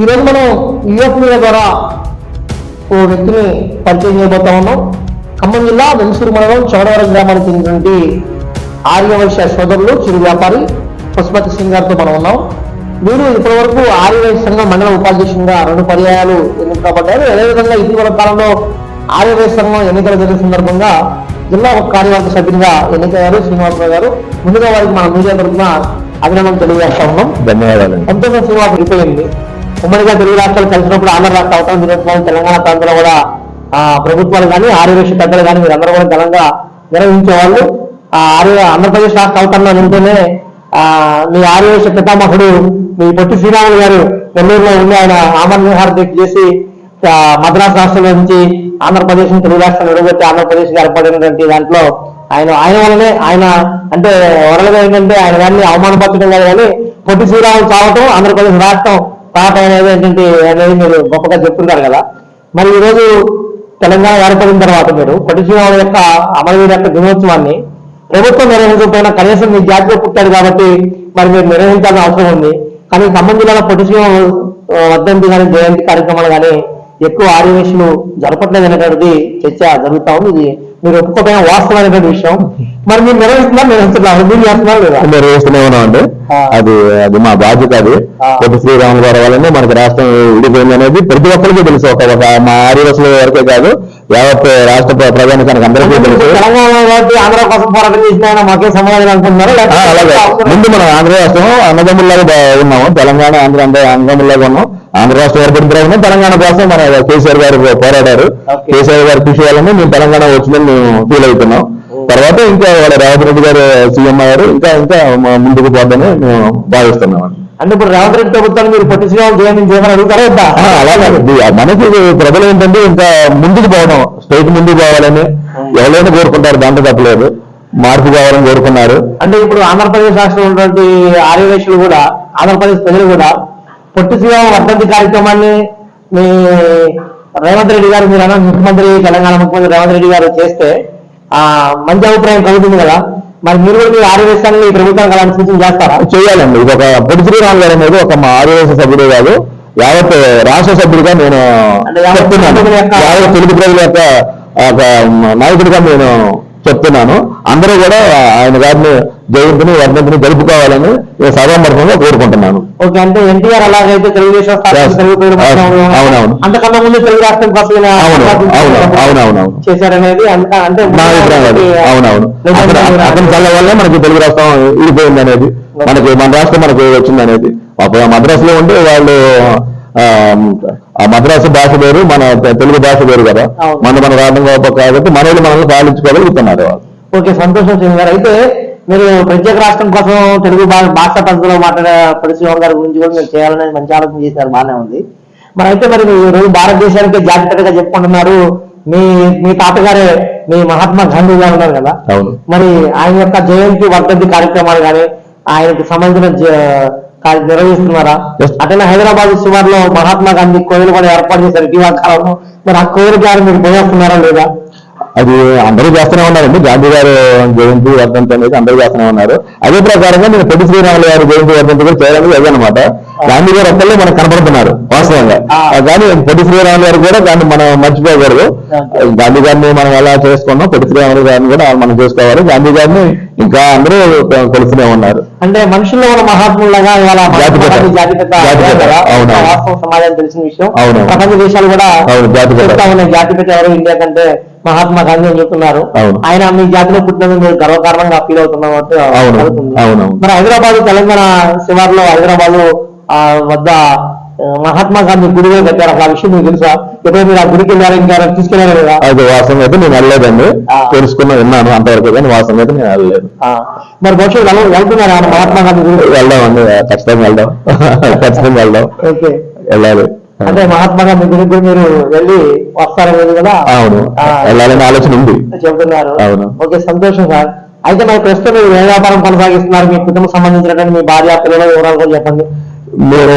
ఈరోజు మనం UF media ద్వారా ఓ వ్యక్తిని పరిచయం చేయబోతా ఉన్నాం. ఖమ్మం జిల్లా వెంసూరు మండలం చౌడవరం గ్రామానికి చెందినటువంటి ఆర్యవైశ్య సోదరులు చిరు వ్యాపారి పశుపతి సింగ్ గారితో మనం ఉన్నాం. వీరు ఇప్పటివరకు ఆర్యవైశ్య సంఘం మండల ఉపాధ్యక్షునిగా రెండు పర్యాయాలు ఎన్నికబడ్డారు. అదేవిధంగా ఇటీవల కాలంలో ఆర్యవైశ్య సంఘం ఎన్నికలు జరిగిన సందర్భంగా జిల్లా కార్యవర్గ సభ్యునిగా ఎన్నికయ్యారు శ్రీనివాసరావు గారు. ముందుగా వారికి మన మీడియా తరఫున అభినందనలు తెలియజేస్తా ఉన్నాం. ధన్యవాదాలండి. పంతొమ్మిది శ్రీనివాస విడిపోయింది ఉమ్మడిగా తెలుగు రాష్ట్రాలు కలిసినప్పుడు ఆంధ్ర రాష్ట్ర అవసరం దినోత్సవం తెలంగాణ ప్రాంతంలో కూడా ఆ, ప్రభుత్వాలు కానీ ఆర్యవేశ పెద్దలు కానీ మీరందరూ కూడా ఘనంగా నిర్వహించేవాళ్ళు. ఆ ఆర్య ఆంధ్రప్రదేశ్ రాష్ట్ర అవతరణ నింటేనే ఆ, మీ ఆర్యవేశ పితామహుడు మీ పొట్టి శ్రీరాములు గారు నెల్లూరులో ఉండి ఆయన ఆమర నిహార చేసి మద్రాసు రాష్ట్రంలో నుంచి ఆంధ్రప్రదేశ్ తెలుగు రాష్ట్రం విడగొట్టి ఆంధ్రప్రదేశ్ ఏర్పడినటువంటి దాంట్లో ఆయన ఆయన వల్లనే ఆయన అంటే వరలుగా ఏంటంటే ఆయన దాన్ని అవమానపరచడం కాదు కానీ పొట్టి శ్రీరాములు చావటం ఆంధ్రప్రదేశ్ రాష్ట్రం రావటం అనేది ఏంటంటే అనేది మీరు గొప్పగా చెప్తున్నారు కదా. మరి ఈరోజు తెలంగాణ ఏర్పడిన తర్వాత మీరు పొట్టి యొక్క అమరవీరు యొక్క దినోత్సవాన్ని ప్రభుత్వం నిర్వహించకపోయినా కనీసం మీ జాతిలో పుట్టారు కాబట్టి మరి మీరు నిర్వహించాల్సిన అవసరం ఉంది. కానీ ఖమ్మం జిల్లాలో పొట్టి వర్ధంతి కానీ జయంతి కార్యక్రమాలు కానీ ఎక్కువ ఆర్యవేషులు జరపట్లేదు అనేటువంటిది చర్చ జరుగుతా ఉంది. ఇది మీరు ఒప్పుకోపోయిన వాస్తవమైనటువంటి విషయం. మరి మీరు నిర్వహిస్తున్నారు నిర్వహిస్తున్నారు మీరు చేస్తున్నారు లేదా? నిర్వహిస్తూనే ఉన్నాం అండి ఆ. అది అది మా బాధ్యత అది. పొట్టి శ్రీరాములు గారి వల్లనే మనకి రాష్ట్రం విడిపోయింది అనేది ప్రతి ఒక్కరికి తెలుసు. ఒక మా ఆదివాసుల వరకే కాదు యావత్ రాష్ట్ర ప్ర- ప్రజానికానికి అందరికీ తెలుసు. ఆంధ్ర కోసం పోరాటం చేసిన మాకే సమాధానం అనుకుంటున్నారు అలాగే. ముందు మనం ఆంధ్ర రాష్ట్రం అన్నదమ్ముల్లాగా ఉన్నాము. తెలంగాణ ఆంధ్ర అంతా అన్నదమ్ముల్లాగా ఉన్నాం ఆంధ్ర రాష్ట్రం ఏర్పడిన తర్వాత తెలంగాణ కోసం మన కేసీఆర్ గారు పోరాడారు. కేసీఆర్ గారి కృషి వల్లనే మేము తెలంగాణ వచ్చిందని మేము ఫీల్ అవుతున్నాం. తర్వాత ఇంకా వాళ్ళ రేవంత్ రెడ్డి గారు సీఎం అయ్యారు. ఇంకా ఇంకా ముందుకు పోద్దని మేము భావిస్తున్నాం. అంటే ఇప్పుడు రేవంత్ రెడ్డి ప్రభుత్వాన్ని మీరు పొట్టి శ్రీరాములు జయంతి చేయమని అడుగుతారా వద్దా? మనకి ప్రజలు ఏంటంటే ఇంకా ముందుకు పోవడం స్టేట్ ముందుకు పోవాలని ఎవరైనా కోరుకుంటారు దాంట్లో తప్పలేదు. మార్పు కావాలని కోరుకున్నారు. అంటే ఇప్పుడు ఆంధ్రప్రదేశ్ రాష్ట్రంలో ఉన్నటువంటి ఆర్యవేశులు కూడా ఆంధ్రప్రదేశ్ ప్రజలు కూడా పొట్టి శ్రీరామ వర్ధంతి కార్యక్రమాన్ని మీ రేవంత్ రెడ్డి గారు మీరు అన్న ముఖ్యమంత్రి తెలంగాణ ముఖ్యమంత్రి రేవంత్ రెడ్డి గారు చేస్తే ఆ మంచి అభిప్రాయం కలుగుతుంది కదా? మరి మీరు కూడా మీ ఆర్యవేశాన్ని ఈ ప్రభుత్వానికి అలాంటి సూచన చేస్తారా? చేయాలండి. ఇది ఒక పొడి శ్రీరామ్ గారు అనేది ఒక మా ఆదివాసీ సభ్యుడే కాదు యావత్ రాష్ట్ర సభ్యుడిగా నేను చెప్తున్నాను. యావత్ తెలుగు ప్రజల యొక్క ఒక నాయకుడిగా నేను చెప్తున్నాను. అందరూ కూడా ఆయన గారిని జయంతిని వర్ధంతిని జరుపుకోవాలని నేను సభామర్భంగా కోరుకుంటున్నాను ఓకే అంటే ఎన్టీఆర్ అలాగైతే తెలుగుదేశం. అవునవును. అంతకన్నా ముందు తెలుగు రాష్ట్రం కోసం చేశారనేది అంత అంటే నా అభిప్రాయం అది. అవునవును అక్కడ అతని చల్ల వల్లే మనకి తెలుగు రాష్ట్రం విడిపోయింది అనేది మనకి మన రాష్ట్రం మనకి వచ్చింది అనేది మద్రాసులో ఉంటే వాళ్ళు ఆ, మద్రాసు భాష వేరు మన తెలుగు భాష వేరు కదా. మన మన రావడం కాబట్టి మన వాళ్ళు మనల్ని పాలించుకోగలుగుతున్నారు వాళ్ళు. ఓకే సంతోషం సింగ్ గారు అయితే మీరు ప్రత్యేక రాష్ట్రం కోసం తెలుగు భాష పద్ధతిలో మాట్లాడే పరిశ్రమ గారి గురించి కూడా మీరు చేయాలనేది మంచి ఆలోచన చేశారు బాగానే ఉంది. మరి అయితే మరి ఈరోజు భారతదేశానికి జాగ్రత్తగా చెప్పుకుంటున్నారు మీ మీ తాతగారే మీ మహాత్మా గాంధీ గారు ఉన్నారు కదా? మరి ఆయన యొక్క జయంతి వర్ధంతి కార్యక్రమాలు కానీ ఆయనకు సంబంధించిన నిర్వహిస్తున్నారా. అట్లనే హైదరాబాద్ శివార్లో మహాత్మా గాంధీ కోయిలు కూడా ఏర్పాటు చేశారు. ఇటీవల కాలంలో. మరి ఆ కోయిల గారు మీరు పోయేస్తున్నారా లేదా? అది అందరూ చేస్తూనే ఉన్నారండి గాంధీ గారు జయంతి వర్ధంతి అనేది అందరూ చేస్తూనే ఉన్నారు. అదే ప్రకారంగా నేను పొట్టి శ్రీరాములు గారి జయంతి వర్ధంతి కూడా చేయాలని అదనమాట గాంధీ గారు ఒక్కళ్ళే మనకు కనపడుతున్నారు వాస్తవంగా. కానీ పొట్టి శ్రీరాములు గారు కూడా దాన్ని మనం మర్చిపోకూడదు. గాంధీ గారిని మనం ఎలా చేసుకున్నాం పొట్టి శ్రీరాములు గారిని కూడా మనం చేసుకోవాలి. గాంధీ గారిని ఇంకా అందరూ కొలుస్తూనే ఉన్నారు. అంటే మనుషుల్లో ఉన్న మహాత్ములుగా సమాజానికి తెలిసిన విషయం. ప్రపంచ దేశాలు కూడా జాతిపిత ఎవరు? ఇండియా కంటే మహాత్మా గాంధీ అని చెప్తున్నారు. ఆయన మీ జాతిలో పుట్టినందుకు మీరు గర్వకారణంగా ఫీల్ అవుతున్నాం. మరి హైదరాబాద్ తెలంగాణ శివార్లో హైదరాబాద్ వద్ద మహాత్మా గాంధీ గుడి కట్టారు. అసలు ఆ విషయం మీకు తెలుసా? ఎప్పుడో మీరు ఆ గుడికి వెళ్ళారు? ఇంకా తీసుకెళ్ళారు కదా అది వాస్తవం అయితే నేను వెళ్ళలేదండి. తెలుసుకున్నా విన్నాను అంతవరకు కానీ వాస్తవం అయితే నేను వెళ్ళలేదు. మరి భవిష్యత్తు వెళ- వెళ్తున్నారు మహాత్మా గాంధీ గుడి వెళ్దామండి ఖచ్చితంగా వెళ్దాం. ఖచ్చితంగా వెళ్దాం. ఓకే. వెళ్ళాలి. అంటే మహాత్మా గాంధీ గుడికి కూడా మీరు వెళ్ళి వస్తారనేది కదా? అవును. వెళ్ళాలనే ఆలోచన ఉంది. చెబుతున్నారు. అవును. ఓకే సంతోషం సార్. అయితే మరి ప్రస్తుతం మీరు ఏ వ్యాపారం కొనసాగిస్తున్నారు? మీ కుటుంబం సంబంధించినటువంటి మీ భార్య పిల్లల వివరాలు కూడా చెప్పండి. నేను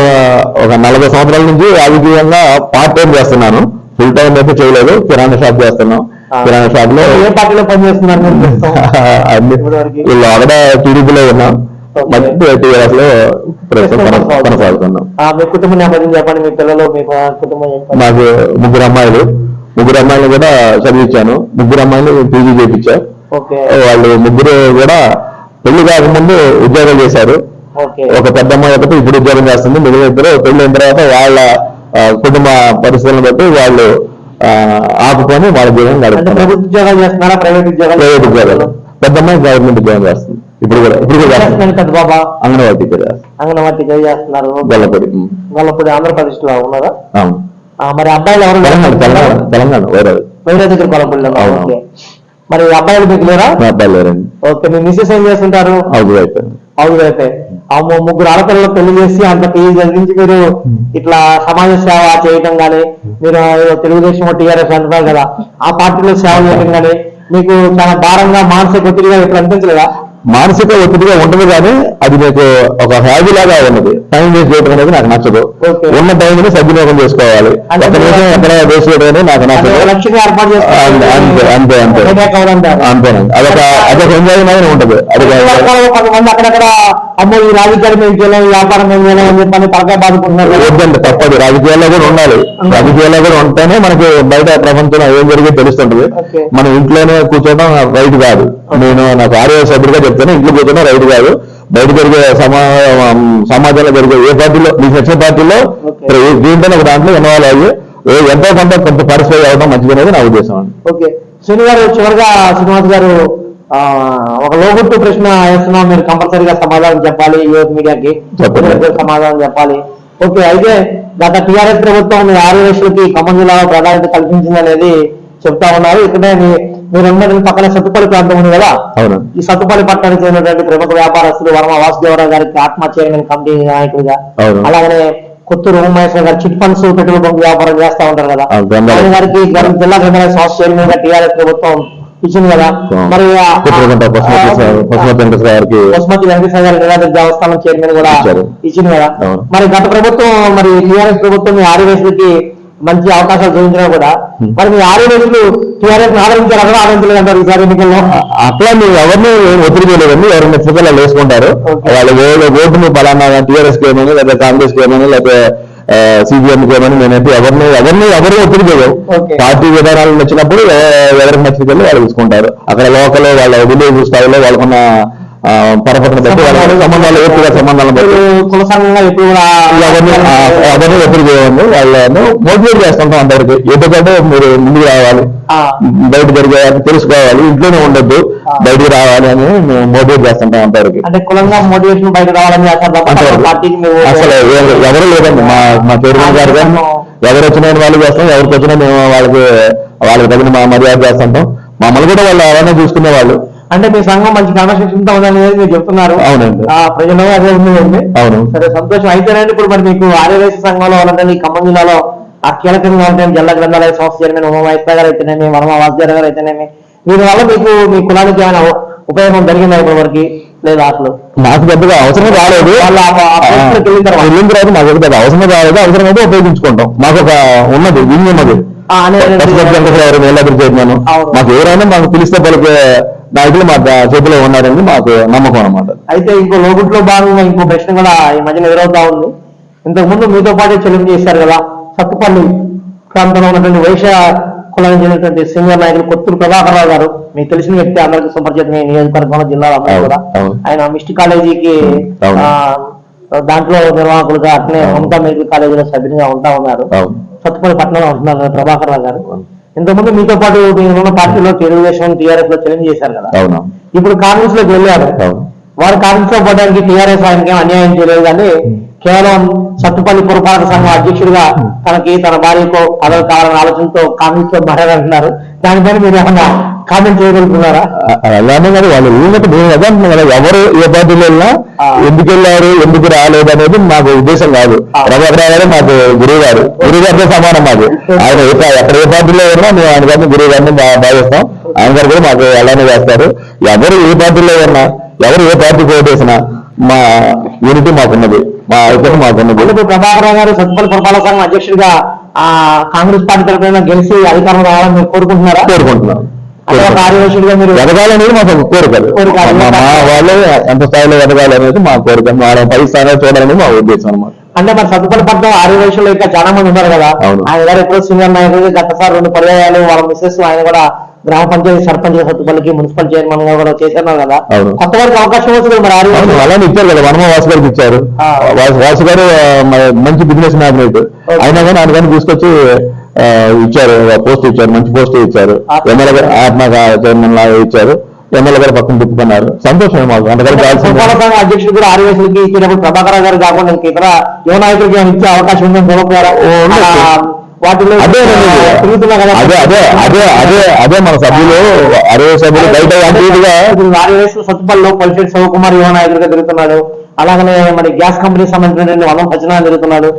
ఒక నలభై సంవత్సరాల నుంచి రాజకీయంగా పార్ట్ టైం చేస్తున్నాను. ఫుల్ టైం అయితే చేయలేదు. కిరాణా షాప్ చేస్తున్నాం. కిరాణా షాప్లో ఏ పార్టీలో పనిచేస్తున్నారు మీరు? అన్ని? వీళ్ళు ఆవిడ టీడీపీలో ఉన్నాం. లో కొనసాగుతున్నాం. మీ కుటుంబ నేపథ్యం చెప్పండి మీ పిల్లలు మీ కుటుంబం నాకు ముగ్గురు అమ్మాయిలు. ముగ్గురు అమ్మాయిలు కూడా చదివించాను. ముగ్గురు అమ్మాయిలు పీజీ చేయించా ఓకే. వాళ్ళు ముగ్గురు కూడా పెళ్ళి కాకముందు ఉద్యోగాలు చేశారు. ఒక పెద్ద అమ్మాయి ఒకటి ఇప్పుడు ఉద్యోగం చేస్తుంది. మిగిలిన ఇద్దరు పెళ్ళి అయిన తర్వాత వాళ్ళ కుటుంబ పరిస్థితులను బట్టి వాళ్ళు ఆపుకొని వాళ్ళ జీవనం ఉద్యోగాలు ప్రైవేట్ ఉద్యోగాలు పెద్ద అమ్మాయి గవర్నమెంట్ ఉద్యోగం చేస్తుంది. ఇప్పుడు కూడా ఇప్పుడు కూడా కదా బాబా. అంగన్వాడీ టీచర్ అంగన్వాడీ టీచర్ చేస్తున్నారు. గొల్లపూడి. వాళ్ళప్పుడు ఆంధ్రప్రదేశ్లో ఉన్నారా? మరి అబ్బాయిలు ఎవరు తెలంగాణ తెలంగాణ వేరే వేరే దగ్గర. ఓకే. మరి అబ్బాయిలు మీకు లేరా? మా అబ్బాయి లేరండి. ఓకే మీ మిస్సెస్ ఏం చేస్తుంటారు? అవును అయిపోయింది అవును అయితే ఆ ము- ముగ్గురు ఆడపిల్లలు పెళ్ళి చేసి అంత పీజీ చదివించి మీరు ఇట్లా సమాజ సేవ చేయటం గానీ మీరు తెలుగుదేశం టీఆర్ఎస్ అంటున్నారు కదా ఆ పార్టీలో సేవ చేయడం గానీ మీకు చాలా భారంగా మానసిక ఒత్తిడిగా ఇప్పుడు అనిపించలేదా? మానసిక ఒత్తిడిగా ఉంటుంది కానీ అది మీకు ఒక హ్యాబీ లాగా ఉన్నది. టైం వేస్ట్ చేయడం అనేది నాకు నచ్చదు. ఉన్న టైంని సద్వినియోగం చేసుకోవాలి. అంటే ఒక నిమిషం ఎక్కడ వేస్ట్ చేయడం అనేది నాకు నచ్చదు. అంతే అంతే అంతే అంతేనండి. అదొక అదొక ఎంజాయ్ ఉంటుంది అది అమ్మో ఈ రాజకీయాలు మేము చేయలేము వ్యాపారం మేము చేయలేము అని చెప్పని తలకాయ బాదుకుంటున్నారు కదా. వద్దండి తప్పదు. రాజకీయాల్లో కూడా ఉండాలి. రాజకీయాల్లో కూడా ఉంటేనే మనకి బయట ప్రపంచంలో ఏం జరిగి తెలుస్తుంటది. మనం ఇంట్లోనే కూర్చోవడం రైట్ కాదు. నేను నాకు ఆర్య సభ్యుడిగా చెప్తాను ఇంట్లో కూర్చోవడం రైట్ కాదు. బయట జరిగే సమా సమాజంలో జరిగే ఏ పార్టీలో మీకు నచ్చిన పార్టీలో. దీంట్లో ఒక దాంట్లో ఇన్వాల్వ్ అయ్యి ఏ- ఎంతో కొంత కొంత పార్టిసిపేట్ అవ్వడం మంచిదనేది నా ఉద్దేశం అండి. ఓకే. శ్రీను గారు చివరిగా శ్రీనివాస్ గారు ఒక లోగుట్టు ప్రశ్న వేస్తున్నాం. మీరు కంపల్సరీగా సమాధానం చెప్పాలి. యువత మీడియాకి సమాధానం చెప్పాలి. ఓకే అయితే గత టీఆర్ఎస్ ప్రభుత్వం మీ ఖమ్మం జిల్లాలో ప్రాధాన్యత కల్పించింది అనేది చెప్తా ఉన్నారు. ఇక్కడే మీరు ఉన్నటువంటి పక్కన సత్తుపల్లి ప్రాంతం ఉంది కదా? ఈ సత్తుపల్లి పట్టణానికి చెందినటువంటి ప్రముఖ వ్యాపారస్తులు వర్మ వాసుదేవరావు గారికి ఆత్మ చైర్మన్ కమిటీ నాయకుడిగా. అలాగనే కొత్తూరు ఉమామేశ్వర గారు చిట్ ఫండ్స్ పెట్టుబడి బంకు వ్యాపారం చేస్తా ఉంటారు కదా? గారికి గ్రం- జిల్లా గ్రంథాలయ సంస్థ చైర్మన్గా టీఆర్ఎస్ ప్రభుత్వం ఇచ్చింది కదా మరి వెంకటేశ్వర గారి దేవస్థానం చైర్మన్ కూడా. ఇచ్చింది కదా. మరి గత ప్రభుత్వం మరి టీఆర్ఎస్ ప్రభుత్వం మీ ఆర్యవేశులకి మంచి అవకాశాలు చూపించినా కూడా. మరి మీ ఆర్యవేశులు టీఆర్ఎస్ ఆదరించారు అక్కడ ఆదరించలేదు అంటారు ఈసారి ఎన్నికల్లో అట్లా మీరు ఎవరిని ఒత్తిడి చేయలేదండి ఎవరిని వాళ్ళు వేసుకుంటారు. వాళ్ళు ఓటుని పలానా టీఆర్ఎస్ కేమని లేదా కాంగ్రెస్ కేమని లేదా సిపిఎం కేమని నేనైతే ఎవరిని ఎవరిని ఎవరు ఒత్తిడి చేయవు. పార్టీ విధానాలు నచ్చినప్పుడు ఎవరికి నచ్చితే వాళ్ళు తీసుకుంటారు అక్కడ లోకల్ వాళ్ళ విలేజ్ స్థాయిలో వాళ్ళకున్న వాళ్ళ సంబంధాలు బట్టి. మీరు కుల సంఘంగా ఎప్పుడు కూడా ఎవరిని ఒత్తిడి చేయండి వాళ్ళను మోటివేట్ చేస్తుంటాం అందరికి. ఎందుకంటే మీరు ముందుకు రావాలి. బయట జరిగే తెలుసుకోవాలి. ఇంట్లోనే ఉండొద్దు. బయటికి రావాలి అని మేము మోటివేట్ చేస్తుంటాం అందరికి. అంటే కులంగా మోటివేషన్ బయట రావాలని అసలు ఎవ- ఎవరు లేదండి మా మా చైర్మన్ గారు ఎవరు వచ్చిన వాళ్ళు చేస్తాం. ఎవరికి వచ్చినా మేము వాళ్ళకి వాళ్ళకి తగిన మా మర్యాద చేస్తుంటాం. మమ్మల్ని కూడా వాళ్ళు ఎవరైనా చూసుకునే వాళ్ళు అంటే మీ సంఘం మంచి క్రమశిక్షణతో ఉందని మీరు చెప్తున్నారు. అవునండి. ఆ, ప్రజల్లో అదే ఉంది. అవును. సరే సంతోషం అయితేనండి. ఇప్పుడు మరి మీకు ఆర్యవేశ సంఘంలో ఉన్నటువంటి ఖమ్మం జిల్లాలో ఆ కీలకంగా ఉంటుంది జిల్లా గ్రంథాలయ సంస్థ చైర్మన్ ఉమామహేశ్వర గారు అయితేనేమి వర్మ వాసుదేవ గారు అయితేనేమి దీని వల్ల మీకు మీ కులానికి ఏమైనా ఉపయోగం జరిగిందా ఇప్పటి వరకు? లేదా అసలు? నాకు పెద్దగా అవసరం రాలేదు. వెళ్ళిన తర్వాత. నాకు పెద్దగా అవసరం రాలేదు. అవసరం అయితే ఉపయోగించుకుంటాం. మాకు ఒక ఉన్నది వింగ్ ఉన్నది. మాకు ఎవరైనా మాకు పిలిస్తే పలికే నాయకులు మా చేతిలో ఉన్నారని మాకు నమ్మకం అన్నమాట. అయితే ఇంకో లోగుట్లో భాగంగా ఇంకో ప్రశ్న కూడా ఈ మధ్యన ఎదురవుతా ఉంది. ఇంతకు ముందు మీతో పాటు చెల్లింపు చేశారు కదా సత్తుపల్లి ప్రాంతంలో ఉన్నటువంటి వైశ్య కులానికి చెందినటువంటి సీనియర్ నాయకులు కొత్తూరు ప్రభాకర్ రావు గారు మీకు తెలిసిన వ్యక్తి అందరికీ సుపరిచితం ఈ నియోజకవర్గంలో జిల్లాలో అవును, కూడా. ఆయన మిస్ట్ కాలేజీకి దాంట్లో నిర్వాహకులుగా అవును. మమతా మెడికల్ కాలేజీలో సభ్యునిగా ఉంటా ఉన్నారు. సత్తుపల్లి పట్టణంలో ఉంటున్నారు ప్రభాకర్ రావు గారు. ఇంతకుముందు మీతో పాటు మీరున్న పార్టీలో తెలుగుదేశం టీఆర్ఎస్లో చెల్లింపు చేశారు కదా. అవునా. ఇప్పుడు కాంగ్రెస్లోకి వెళ్ళారు వారు పోవడానికి టీఆర్ఎస్ ఆయనకి అన్యాయం చేయలేదు కానీ కేవలం సత్తుపల్లి పురపాలక సంఘం అధ్యక్షుడిగా తనకి తన భార్యకు పదవి కావాలనే ఆలోచనతో కాంగ్రెస్లో దానిపైన మీరు ఏమన్నా కామెంట్ చేయగలుగుతున్నారా? అలానే కదా వాళ్ళు అదే కదా ఎవరు ఏ పార్టీలో వెళ్ళినా. ఎందుకు వెళ్ళారు ఎందుకు రాలేదు అనేది మాకు ఉద్దేశం కాదు. ఆ. ప్రభాకర్ రావు గారు మాకు గురువు గారు గురువు గారితో సమానం మాకు. ఆయన ఎక్కడ ఏ పార్టీలో ఉన్నా మేము ఆయన గారిని గురువు గారిని భావిస్తాం ఆయన గారు కూడా మాకు అలానే చేస్తారు. ఎవరు ఏ పార్టీలో ఉన్నా ఎవరు ఏ పార్టీకి ఓటేసినా మా యూనిటీ మాకున్నది మా ఐక్యత మాకున్నది. ఇప్పుడు ప్రభాకర్ గారు సత్తుపల్లి పురపాలక సంఘం అధ్యక్షుడిగా ఆ కాంగ్రెస్ పార్టీ తరఫున గెలిచి అధికారంలో రావాలని మీరు కోరుకుంటున్నారా? కోరుకుంటున్నాం. ఆర్యవేశుడిగా మీరు ఎదగాలనేది మాకు ఒక కోరిక అది. కోరిక. మా మా వాళ్ళు ఎంత స్థాయిలో ఎదగాలి అనేది మా కోరిక. వాళ్ళ పై స్థాయిలో చూడాలని మా ఉద్దేశం అనమాట అంటే మరి సత్తుపల్లి పట్నం ఆర్యవేశులు ఇంకా చాలా మంది ఉన్నారు కదా. ఆయన గారు ఎప్పుడో సీనియర్ నాయకుడు గతసారి రెండు పర్యాయాలు వాళ్ళ మిస్సెస్ ఆయన కూడా గ్రామ పంచాయతీ సర్పంచ్ సత్తుపల్లికి మున్సిపల్ చైర్మన్గా కూడా చేశారు కదా. కొత్త వారికి అవకాశం వచ్చింది మరి అలానే ఇచ్చారు కదా వనమ వాసు గారికి ఇచ్చారు. వాసు గారు మంచి బిజినెస్ మ్యాగ్నెట్ అయినా కానీ ఆయన కానీ తీసుకొచ్చి ఇచ్చారు పోస్ట్ ఇచ్చారు మంచి పోస్ట్ ఇచ్చారు. ఎమ్మెల్యే గారు ఆత్మ చైర్మన్ లాగా ఇచ్చారు. ఎమ్మెల్యే గారు పక్కన తిప్పుకున్నారు. సంతోషం మాకు అంతకంటే అధ్యక్షుడు కూడా ఆర్యవేశులకి ఇచ్చినప్పుడు ప్రభాకర్ గారు కాకుండా ఇతర యువ నాయకులకి ఇచ్చే అవకాశం ఉందని వాటిలో అదే అదే అదే అదే అదే అదే మన సభ్యులు అరవై సభ్యులు బయట అన్నిటిగా ఇప్పుడు ఆర్యవేశు సత్తుపల్లిలో పలిశెట్టి శివకుమార్ యువ నాయకుడిగా తిరుగుతున్నాడు. అలాగనే మరి గ్యాస్ కంపెనీకి సంబంధించిన వనం సత్యనారాయణ తిరుగుతున్నాడు.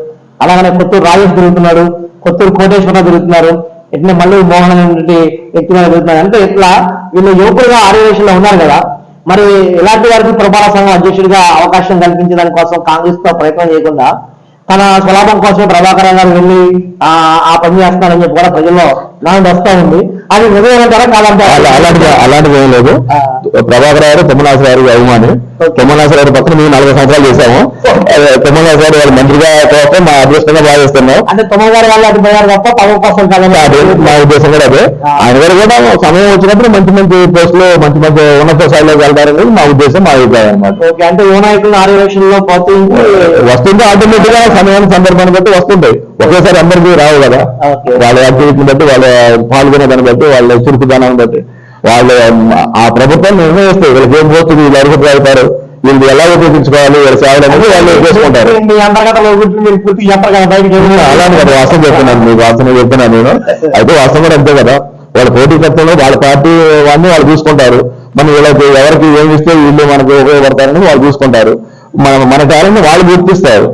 అలాగనే కొత్తూరు రాజేష్ తిరుగుతున్నాడు. కొత్తూరు కోటేశ్వర తిరుగుతున్నారు. ఇట్లా మళ్ళీ మోహన్ అనేటువంటి వ్యక్తి మీద తిరుగుతున్నారు అంటే ఇట్లా వీళ్ళు యువకులుగా ఆర్యవేశంలో ఉన్నారు కదా. మరి ఇలాంటి వారికి పురపాలక సంఘం అధ్యక్షుడిగా అవకాశం కల్పించడానికి కోసం కాంగ్రెస్తో ప్రయత్నం చేయకుండా తన స్వలాభం కోసం ప్రభాకర్ గారు వెళ్ళి ఆ పని చేస్తున్నారని చెప్పి కూడా ప్రజల్లో నాలుగు వస్తా ఉంది అది నిజమైన ధర కాదంటారు. అలా- అలాంటిది అలాంటిది ఏం లేదు. ప్రభాకర్ గారు తిమ్మనాథ గారి అభిమాని. తిమ్మనాథ గారి పక్కన మేము నలభై సంవత్సరాలు చేశాము. తిమ్మనాథ గారు వాళ్ళ మంత్రిగా కోసం మా అదృష్టంగా భావిస్తున్నాం. అంటే తొమ్మిది గారి వాళ్ళు పోయారు తప్ప తమ కోసం అదే మా ఉద్దేశం కూడా అదే. ఆయన గారు కూడా సమయం వచ్చినప్పుడు మంచి మంచి పోస్టులు మంచి మంచి ఉన్నత స్థాయిలోకి వెళ్తారనేది మా ఉద్దేశం మా అభిప్రాయం అన్నమాట. ఓకే అంటే యువ నాయకులను ఆర్యవేక్షణలో ప్రోత్సహించి వస్తుంటే ఆటోమేటిక్గా సమయాన్ని సందర్భాన్ని బట్టి వస్తుంటాయి. ఒకేసారి అందరికీ రావు కదా. వాళ్ళ యాక్టివిటీని బట్టి వాళ్ళ పాల్గొనే దాన్ని బట్టి వాళ్ళ చురుకుదనాన్ని బట్టి వాళ్ళు ఆ ప్రభుత్వం నిర్ణయిస్తాయి వీళ్ళకి ఏం పోతుంది? వీళ్ళు అర్హత అవుతారు వీళ్ళు ఎలా ఉపయోగించుకోవాలి? వీళ్ళ సేవలు అనేది వాళ్ళు చేసుకుంటారు. అలానే కదా వాస్తవం చెప్తున్నాను మీకు వాస్తవం చెప్తున్నాను నేను. అయితే వాస్తవం కూడా అంతే కదా వాళ్ళ పోటీకర్తలు వాళ్ళ పార్టీ వాడిని వాళ్ళు చూసుకుంటారు. మనం వీళ్ళకి ఎవరికి ఏమి ఇస్తే వీళ్ళు మనకు ఉపయోగపడతారని వాళ్ళు చూసుకుంటారు. మన మన టాలెంట్ వాళ్ళు గుర్తిస్తారు.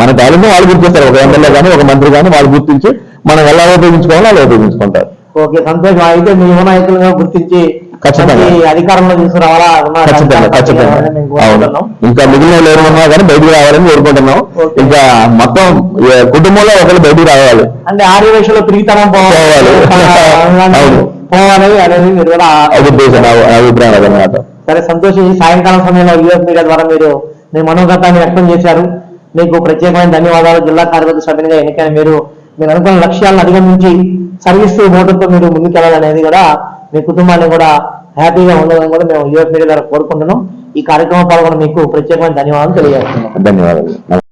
మన టాలెంట్ వాళ్ళు గుర్తిస్తారు. ఒక ఎమ్మెల్యే కానీ ఒక మంత్రి కానీ వాళ్ళు గుర్తించి మనం ఎలా ఉపయోగించుకోవాలో అలా ఉపయోగించుకుంటారు ఓకే సంతోషం అయితే మీ నాయకులుగా గుర్తించి ఖచ్చితంగా. అధికారంలో తీసుకురావాలా. ఖచ్చితంగా ఖచ్చితంగా అవును. ఇంకా మిగిలిన లేరు ఉన్నా కానీ బయటికి రావాలని కోరుకుంటున్నాం. ఇంకా మొత్తం కుటుంబంలో ఒకరు బయటికి రావాలి అంటే ఆర్యవేశంలో తిరిగితనం పోవాలి. అవును. పోవాలి అనేది మీరు కూడా ఉద్దేశం అభిప్రాయం అదనమాట సరే సంతోషం ఈ సాయంకాలం సమయంలో యూఎస్ మీడియా ద్వారా మీరు మీ మనోగతాన్ని వ్యక్తం చేశారు మీకు ప్రత్యేకమైన ధన్యవాదాలు జిల్లా కార్యవర్గ సభ్యునిగా ఎన్నికైన మీరు మీరు అనుకున్న లక్ష్యాలను అధిగమించి సర్వీస్ మోటర్తో మీరు ముందుకెళ్ళాలనేది కూడా మీ కుటుంబాన్ని కూడా హ్యాపీగా ఉండాలని కూడా మేము యూఎస్ మీడియా ద్వారా కోరుకుంటున్నాం. ఈ కార్యక్రమం పాల్గొన్న మీకు ప్రత్యేకమైన ధన్యవాదాలు తెలియజేస్తున్నాం. ధన్యవాదాలు.